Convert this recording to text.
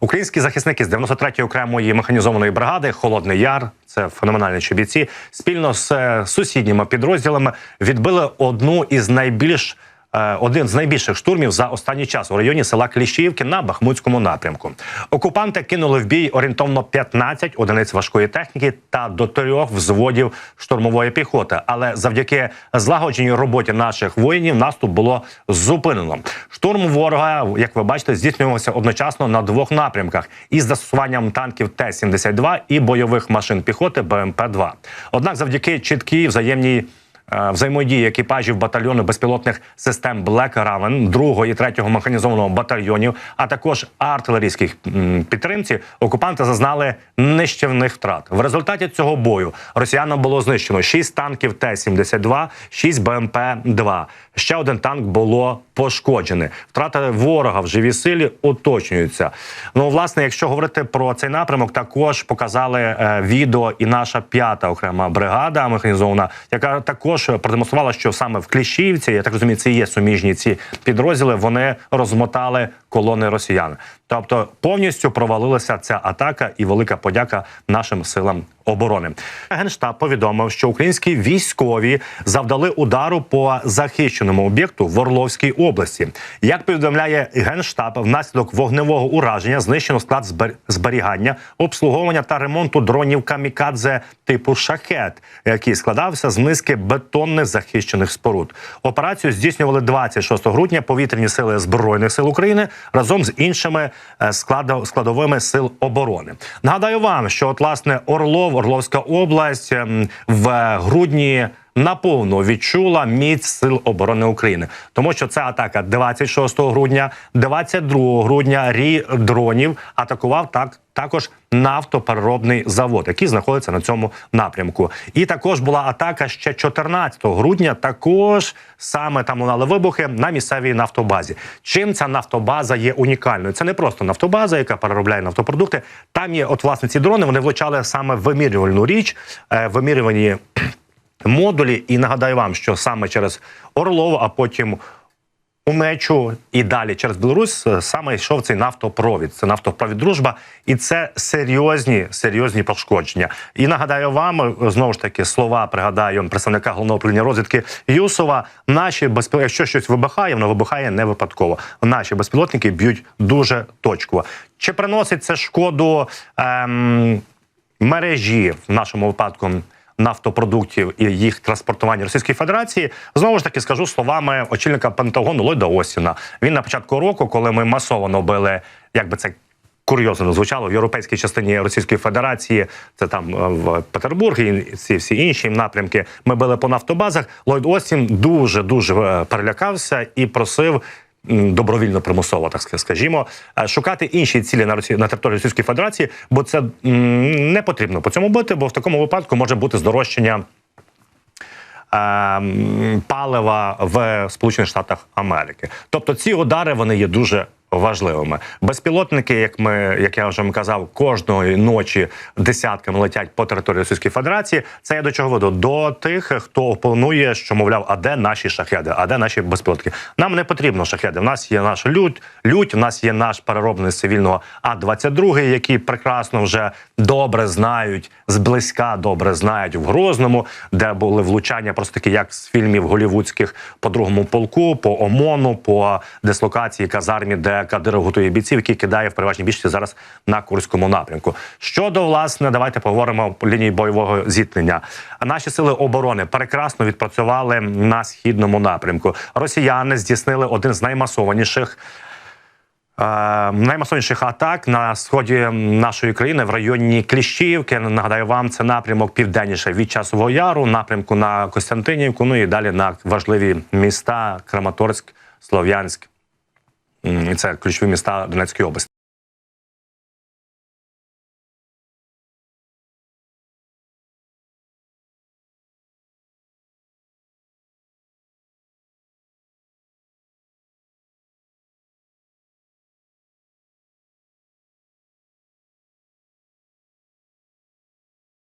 Українські захисники з 93-ї окремої механізованої бригади Холодний Яр, це феноменальні чобіці, спільно з е, сусідніми підрозділами відбили одну із найбільш один з найбільших штурмів за останній час у районі села Кліщіївки на Бахмутському напрямку. Окупанти кинули в бій орієнтовно 15 одиниць важкої техніки та до трьох взводів штурмової піхоти. Але завдяки злагодженій роботі наших воїнів наступ було зупинено. Штурм ворога, як ви бачите, здійснювався одночасно на двох напрямках із застосуванням танків Т-72 і бойових машин піхоти БМП-2. Однак, завдяки чіткій взаємній е, взаємодії екіпажів батальйону безпілотних систем Black Raven 2 і 3 механізованого батальйонів, а також артилерійських підтримці, окупанти зазнали нищівних втрат. В результаті цього бою росіянам було знищено 6 танків Т-72, 6 БМП-2. Ще один танк було пошкоджене. Втрати ворога в живій силі уточнюються. Ну, власне, якщо говорити про цей напрямок, також показали е, відео і наша п'ята окрема бригада механізована, яка також продемонструвала, що саме в Кліщівці, я так розумію, це є суміжні ці підрозділи. Вони розмотали колони росіян. Тобто повністю провалилася ця атака, і велика подяка нашим силам оборони. Генштаб повідомив, що українські військові завдали удару по захищеному об'єкту в Орловській області. Як повідомляє генштаб, внаслідок вогневого ураження знищено склад збер- зберігання, обслуговування та ремонту дронів камікадзе типу шахет, який складався з низки бетонних захищених споруд. Операцію здійснювали 26 грудня повітряні сили збройних сил України разом з іншими складовими сил оборони. Нагадаю вам, що от власне Орлов, Орловська область ем, в грудні. Наповно відчула міць сил оборони України, тому що ця атака 26 грудня, 22 грудня рій дронів атакував так також нафтопереробний завод, який знаходиться на цьому напрямку. І також була атака ще 14 грудня. Також саме там лунали вибухи на місцевій нафтобазі. Чим ця нафтобаза є унікальною? Це не просто нафтобаза, яка переробляє нафтопродукти. Там є от власне ці дрони. Вони влучали саме вимірювальну річ, е, вимірювані модулі. І нагадаю вам, що саме через Орлову, а потім у мечу і далі через Білорусь е, саме йшов цей нафтопровід. Це нафтопровід дружба, і це серйозні, серйозні пошкодження. І нагадаю вам е, знову ж таки слова пригадаю представника головного управління розвідки Юсова. Наші безпілотники, якщо щось вибухає, воно вибухає не випадково. Наші безпілотники б'ють дуже точково. Чи приносить це шкоду ем, мережі в нашому випадку? Нафтопродуктів і їх транспортування Російської Федерації знову ж таки скажу словами очільника Пентагону Ллойда Остіна. Він на початку року, коли ми масово били, як би це курйозно звучало в європейській частині Російської Федерації, це там е, в Петербургі і ці всі інші напрямки. Ми били по нафтобазах. Ллойд Остін дуже дуже е, перелякався і просив. Добровільно примусово, так скажімо, е, шукати інші цілі на Росі... на території Російської Федерації, бо це не потрібно по цьому бити, бо в такому випадку може бути здорожчання ем, палива в Сполучених Штатах Америки. Тобто ці удари вони є дуже важливими. Безпілотники, як ми як я вже казав, кожної ночі десятками летять по території Російської Федерації. Це я до чого веду? До тих, хто опонує, що мовляв, а де наші шахеди, а де наші безпілотники? Нам не потрібно шахеди. У нас є наш лють, лють. У нас є наш перероблений цивільного А 22 які прекрасно вже добре знають зблизька, добре знають в Грозному, де були влучання, просто такі як з фільмів голівудських по другому полку, по ОМОНу, по дислокації казармі, де Кадиров готує бійців, які кидає в переважній більшості зараз на Курському напрямку. Щодо власне, давайте поговоримо по лінії бойового зіткнення. Наші сили оборони прекрасно відпрацювали на східному напрямку. Росіяни здійснили один з наймасованіших. Е, наймасовніших атак на сході нашої країни в районі Кліщіївки. Нагадаю вам, це напрямок південніше від часового яру, напрямку на Костянтинівку. Ну і далі на важливі міста Краматорськ, Слов'янськ. І Це ключові міста Донецької області.